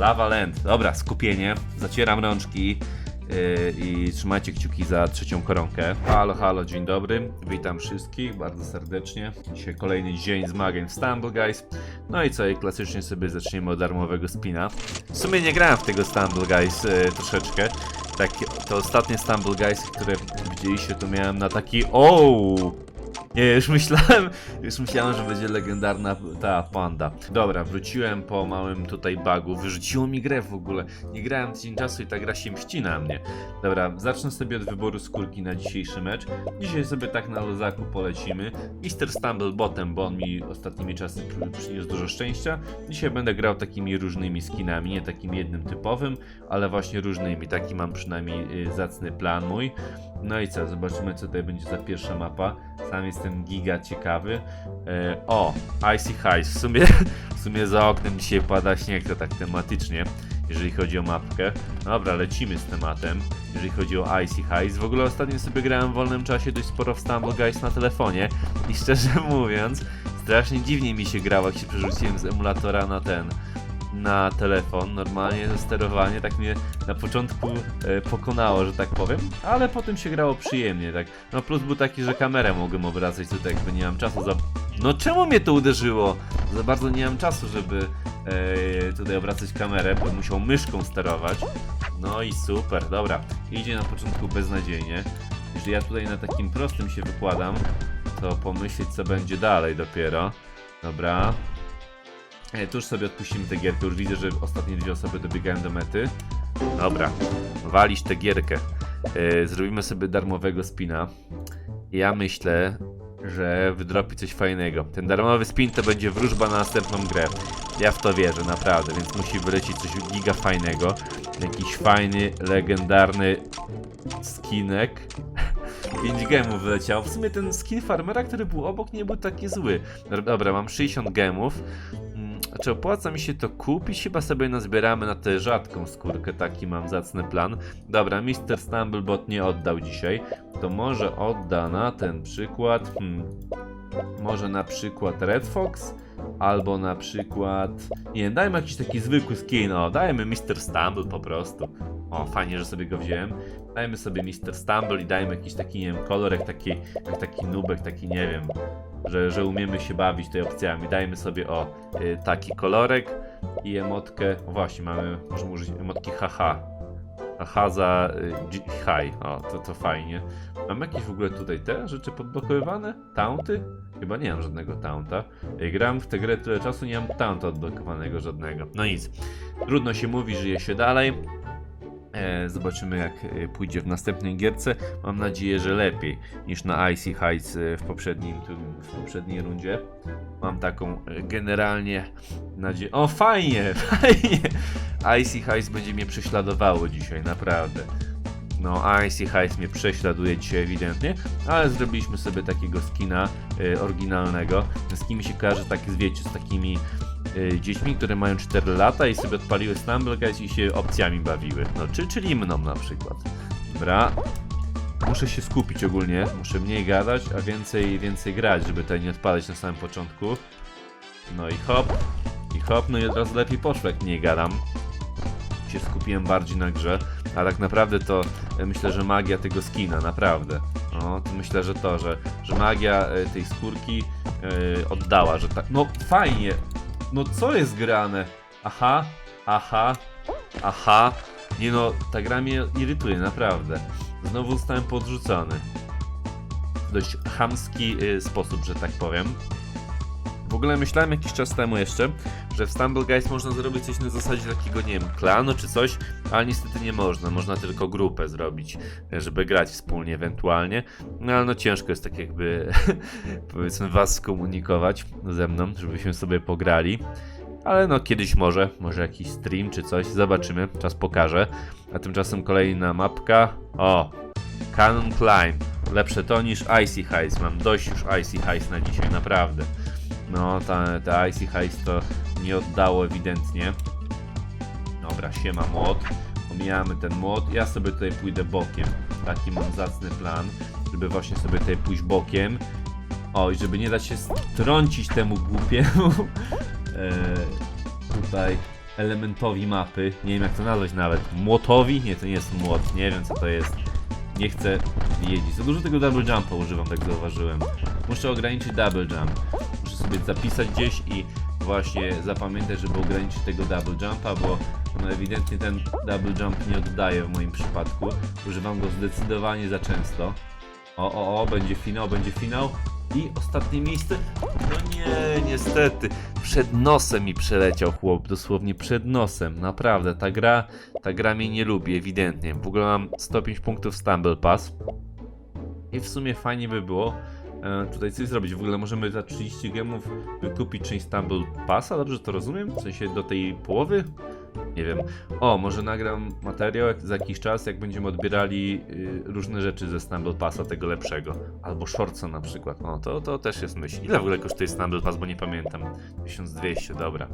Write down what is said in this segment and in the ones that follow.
Lava Land. Dobra, skupienie. Zacieram rączki yy, i trzymajcie kciuki za trzecią koronkę. Halo, halo, dzień dobry. Witam wszystkich bardzo serdecznie. Dzisiaj kolejny dzień zmagań w Stumble Guys. No i co, i klasycznie sobie zaczniemy od darmowego spina. W sumie nie grałem w tego Stumble Guys yy, troszeczkę. Tak, to ostatnie Stumble Guys, które widzieliście, to miałem na taki... Ooo! Nie, już myślałem, już myślałem, że będzie legendarna ta panda. Dobra, wróciłem po małym tutaj bugu. Wyrzuciło mi grę w ogóle. Nie grałem tydzień czasu i ta gra się mści na mnie. Dobra, zacznę sobie od wyboru skórki na dzisiejszy mecz. Dzisiaj sobie tak na luzaku polecimy. Mr. Stumble bo on mi ostatnimi czasy przy- przyniósł dużo szczęścia. Dzisiaj będę grał takimi różnymi skinami, nie takim jednym typowym, ale właśnie różnymi. Taki mam przynajmniej y, zacny plan mój. No i co, zobaczymy co tutaj będzie za pierwsza mapa. Sam jestem giga ciekawy. E, o, Icy Heights. W sumie, w sumie za oknem dzisiaj pada śnieg, to tak tematycznie, jeżeli chodzi o mapkę. Dobra, lecimy z tematem, jeżeli chodzi o Icy Heights. W ogóle ostatnio sobie grałem w wolnym czasie dość sporo w Stumble Guys na telefonie i szczerze mówiąc, strasznie dziwnie mi się grało, jak się przerzuciłem z emulatora na ten na telefon, normalnie sterowanie tak mnie na początku e, pokonało, że tak powiem, ale potem się grało przyjemnie, tak. No plus był taki, że kamerę mogłem obracać tutaj, jakby nie mam czasu za... No czemu mnie to uderzyło? Za bardzo nie mam czasu, żeby e, tutaj obracać kamerę, bo musiał myszką sterować. No i super, dobra. Idzie na początku beznadziejnie. Jeżeli ja tutaj na takim prostym się wykładam, to pomyśleć co będzie dalej dopiero. Dobra, E, Tu sobie odpuścimy tę gierkę, już widzę, że ostatnie dwie osoby dobiegają do mety. Dobra, walić tę gierkę. E, Zrobimy sobie darmowego spina. Ja myślę, że wydropi coś fajnego. Ten darmowy spin to będzie wróżba na następną grę. Ja w to wierzę, naprawdę, więc musi wylecieć coś giga fajnego. Jakiś fajny, legendarny skinek. 5 gemów wyleciał. W sumie ten skin farmera, który był obok, nie był taki zły. Dobra, mam 60 gemów. Mm, Czy opłaca mi się to kupić? Chyba sobie nazbieramy na tę rzadką skórkę, taki mam zacny plan. Dobra, Mr. Stumblebot nie oddał dzisiaj. To może odda na ten przykład. Hmm, może na przykład Red Fox? Albo na przykład. Nie wiem, dajmy jakiś taki zwykły skin. O, dajmy Mr. Stumble po prostu. O, fajnie, że sobie go wziąłem. Dajmy sobie Mr. Stumble i dajmy jakiś taki, nie wiem, kolor jak taki, jak taki nubek, taki, nie wiem, że, że umiemy się bawić tutaj opcjami. Dajmy sobie o y, taki kolorek i emotkę. O, właśnie, mamy, możemy użyć emotki haha. Haha za y, high. O, to, to fajnie. Mam jakieś w ogóle tutaj te rzeczy podblokowywane? Taunty? Chyba nie mam żadnego taunta. Y, Gram w tę grę tyle czasu, nie mam taunta odblokowanego żadnego. No nic. Trudno się mówi, żyje się dalej. E, zobaczymy jak e, pójdzie w następnej gierce. Mam nadzieję, że lepiej niż na Icy Heights e, w, poprzednim, w poprzedniej rundzie. Mam taką generalnie nadzieję. O, fajnie, fajnie! Icy Heights będzie mnie prześladowało dzisiaj, naprawdę. No, Icy Heights mnie prześladuje dzisiaj ewidentnie, ale zrobiliśmy sobie takiego skina e, oryginalnego. Skin mi się kojarzy tak, z, wiecie, z takimi e, dziećmi, które mają 4 lata i sobie odpaliły Stumble Guys i się opcjami bawiły. No, czy, czyli mną na przykład. Dobra. Muszę się skupić ogólnie, muszę mniej gadać, a więcej, więcej grać, żeby tutaj nie odpadać na samym początku. No i hop, i hop, no i od razu lepiej poszło, jak mniej gadam. Się skupiłem bardziej na grze, a tak naprawdę to e, myślę, że magia tego skina, naprawdę. No, myślę, że to, że, że magia e, tej skórki e, oddała, że tak. No fajnie, no co jest grane? Aha, aha, aha. Nie no, ta gra mnie irytuje, naprawdę. Znowu zostałem podrzucony. W dość chamski y, sposób, że tak powiem. Ogóle myślałem jakiś czas temu jeszcze, że w Stumble Guys można zrobić coś na zasadzie takiego, nie wiem, klanu czy coś, ale niestety nie można. Można tylko grupę zrobić, żeby grać wspólnie ewentualnie. No ale no ciężko jest tak jakby, powiedzmy, was skomunikować ze mną, żebyśmy sobie pograli. Ale no kiedyś może, może jakiś stream czy coś, zobaczymy, czas pokaże. A tymczasem kolejna mapka. O, Cannon Climb. Lepsze to niż Icy Heights. Mam dość już Icy Heights na dzisiaj, naprawdę. No, ta, ta Icy Heights to nie oddało ewidentnie. Dobra, siema młot. Omijamy ten młot. Ja sobie tutaj pójdę bokiem. Taki mam zacny plan, żeby właśnie sobie tutaj pójść bokiem. O, i żeby nie dać się strącić temu głupiemu. e, tutaj elementowi mapy. Nie wiem jak to nazwać nawet. Młotowi? Nie, to nie jest młot. Nie wiem co to jest. Nie chcę jeździć. Za dużo tego double jumpa używam, tak zauważyłem. Muszę ograniczyć double jump. Muszę sobie zapisać gdzieś i właśnie zapamiętać, żeby ograniczyć tego double jumpa, bo no ewidentnie ten double jump nie oddaje w moim przypadku. Używam go zdecydowanie za często. O, o, o, będzie finał, będzie finał. I ostatnie miejsce. No nie, niestety. Przed nosem mi przeleciał chłop, dosłownie przed nosem. Naprawdę, ta gra, ta gra mnie nie lubi, ewidentnie. W ogóle mam 105 punktów Stumble Pass. I w sumie fajnie by było tutaj coś zrobić. W ogóle możemy za 30 gemów wykupić część Stumble Passa, dobrze to rozumiem? W sensie do tej połowy? Nie wiem. O, może nagram materiał za jakiś czas, jak będziemy odbierali y, różne rzeczy ze Stumble Passa, tego lepszego. Albo Shortsa na przykład. No, to, to też jest myśl. Ile w ogóle kosztuje Stumble Pass, bo nie pamiętam. 1200, dobra.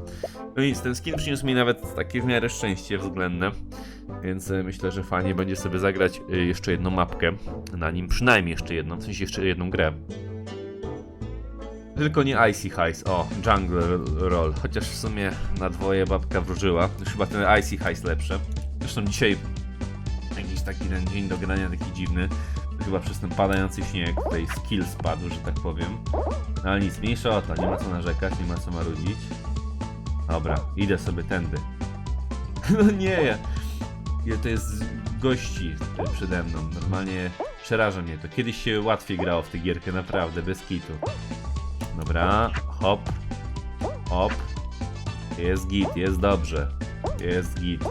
No i ten skin przyniósł mi nawet takie w miarę szczęście względne. Więc y, myślę, że fajnie będzie sobie zagrać y, jeszcze jedną mapkę na nim, przynajmniej jeszcze jedną, w sensie jeszcze jedną grę. Tylko nie Icy Heist, o, Jungle Roll, chociaż w sumie na dwoje babka wróżyła, chyba ten Icy Heist lepsze. Zresztą dzisiaj jakiś taki ten dzień do grania taki dziwny, chyba przez ten padający śnieg, tutaj skill spadł, że tak powiem. No ale nic, mniejsza o to, nie ma co narzekać, nie ma co marudzić. Dobra, idę sobie tędy. No nie, ile to jest gości przede mną, normalnie przeraża mnie to. Kiedyś się łatwiej grało w tę gierkę, naprawdę, bez kitu. Dobra, hop, hop. Jest git, jest dobrze. Jest git.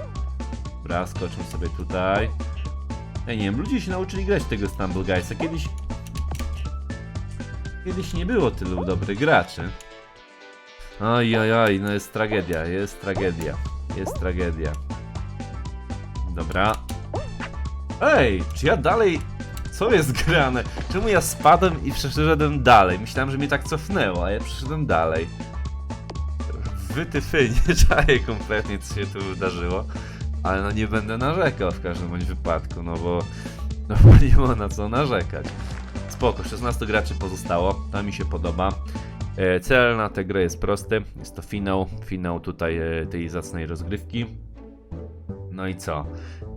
Dobra, skoczę sobie tutaj. Ja nie wiem, ludzie się nauczyli grać tego Stumble Guysa. Kiedyś... Kiedyś nie było tylu dobrych graczy. Oj, oj, oj, no jest tragedia, jest tragedia. Jest tragedia. Dobra. Ej, czy ja dalej co jest grane? Czemu ja spadłem i przeszedłem dalej? Myślałem, że mnie tak cofnęło, a ja przeszedłem dalej. Wytyfy, nie czaję kompletnie, co się tu wydarzyło. Ale no nie będę narzekał w każdym bądź wypadku, no bo... No bo nie ma na co narzekać. Spoko, 16 graczy pozostało, to mi się podoba. E, Cel na tę grę jest prosty, jest to finał, finał tutaj e, tej zacnej rozgrywki. No i co?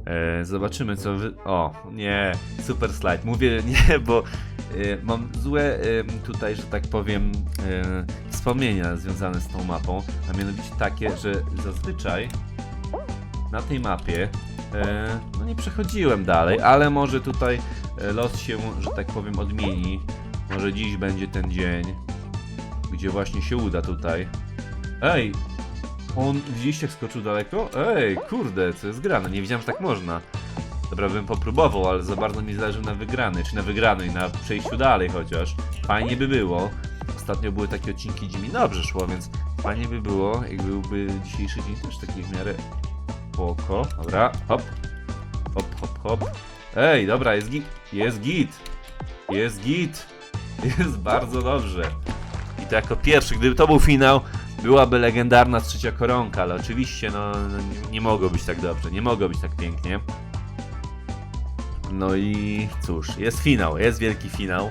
E, zobaczymy co wy... O, nie, super slajd. Mówię nie, bo e, mam złe e, tutaj, że tak powiem, e, wspomnienia związane z tą mapą, a mianowicie takie, że zazwyczaj na tej mapie e, no nie przechodziłem dalej, ale może tutaj e, los się, że tak powiem, odmieni. Może dziś będzie ten dzień, gdzie właśnie się uda tutaj. Ej, on widzieliście skoczył daleko? Ej, kurde, co jest grane? Nie wiedziałem, że tak można. Dobra, bym popróbował, ale za bardzo mi zależy na wygranej, czy na wygranej, na przejściu dalej chociaż. Fajnie by było. Ostatnio były takie odcinki, gdzie mi dobrze szło, więc fajnie by było, jak byłby dzisiejszy dzień też taki w miarę spoko. Dobra, hop. Hop, hop, hop. Ej, dobra, jest git. Jest git. Jest git. Jest bardzo dobrze. I to jako pierwszy, gdyby to był finał, byłaby legendarna trzecia koronka, ale oczywiście no, no nie- mogło być tak dobrze, nie mogło być tak pięknie. No i cóż, jest finał, jest wielki finał.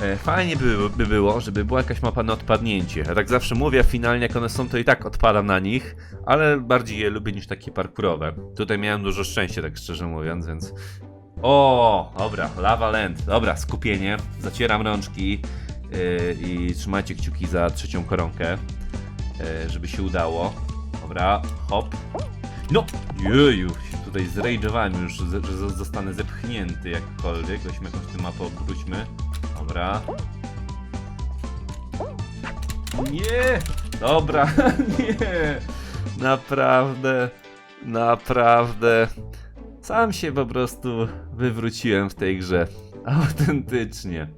E, Fajnie by, by było, żeby była jakaś mapa na odpadnięcie. Ja tak zawsze mówię, finalnie jak one są, to i tak odpadam na nich, ale bardziej je lubię niż takie parkurowe. Tutaj miałem dużo szczęścia, tak szczerze mówiąc, więc... O, dobra, Lava Land, dobra, skupienie, zacieram rączki i trzymajcie kciuki za trzecią koronkę, yy, żeby się udało. Dobra, hop. No, jeju, tutaj zrage'owałem już, że zostanę zepchnięty jakkolwiek. Weźmy jakąś tę mapę, obróćmy. Dobra. Nie! Dobra, nie! Naprawdę, naprawdę. Sam się po prostu wywróciłem w tej grze. Autentycznie.